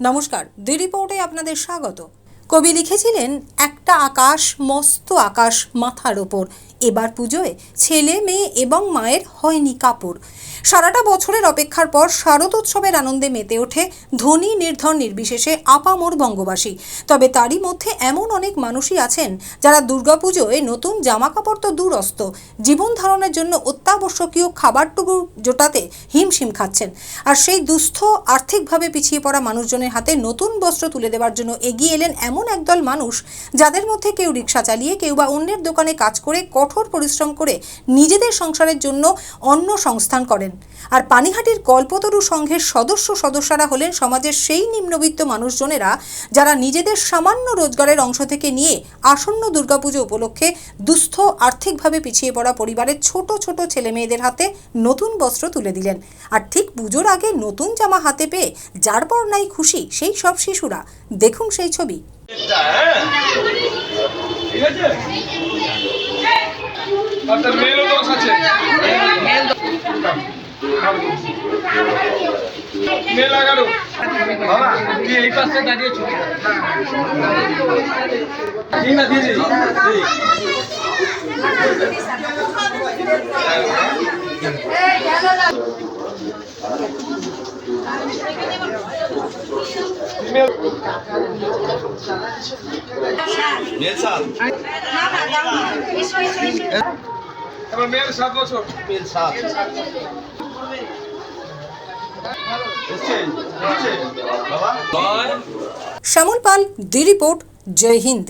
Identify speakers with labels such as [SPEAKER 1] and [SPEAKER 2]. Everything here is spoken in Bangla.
[SPEAKER 1] নমস্কার দি রিপোর্টে আপনাদের স্বাগত। কবি লিখেছিলেন একটা আকাশ মস্ত আকাশ মাথার ওপর। এবার পুজোয় ছেলে, মেয়ে এবং মায়ের হয়নি কাপড়। সারাটা বছরের অপেক্ষার পর শারদোৎসবের আনন্দে মেতে ওঠে ধনী নির্ধন নির্বিশেষে আপামোর বঙ্গবাসী। তবে তারই মধ্যে এমন অনেক মানুষই আছেন যারা দুর্গাপুজোয় নতুন জামা কাপড় তো দূরস্ত, জীবন ধারণের জন্য অত্যাবশ্যকীয় খাবারটুকু জোটাতে হিমশিম খাচ্ছেন। আর সেই দুস্থ, আর্থিকভাবে পিছিয়ে পড়া মানুষজনের হাতে নতুন বস্ত্র তুলে দেওয়ার জন্য এগিয়ে এলেন এমন একদল মানুষ যাদের মধ্যে কেউ রিক্সা চালিয়ে কেউ বা অন্যের দোকানে কাজ করে কঠোর পরিশ্রম করে নিজেদের সংসারের জন্য অন্ন সংস্থান করেন। আর পানিহাটির কল্পতরু সংঘের সদস্য সদস্যরা হলেন সমাজের সেই নিম্নবিত্ত মানুষজনেরা যারা নিজেদের সামান্য রোজগারের অংশ থেকে নিয়ে আসন্ন দুর্গাপুজো উপলক্ষে দুস্থ, আর্থিকভাবে পিছিয়ে পড়া পরিবারের ছোট ছোট ছেলে মেয়েদের হাতে নতুন বস্ত্র তুলে দিলেন। আর ঠিক পুজোর আগে নতুন জামা হাতে পেয়ে যার পর নাই খুশি সেই সব শিশুরা। দেখুন সেই ছবি।
[SPEAKER 2] হ্যাঁ? ঠিক আছে? আপনার মেয়েরও দোষ আছে বাবা তুই এই পাশে দাঁড়িয়ে ছবি ঠিক না আমার মেয়ের সাত বছর।
[SPEAKER 1] শ্যামল পাল দি রিপোর্ট জয় হিন্দ।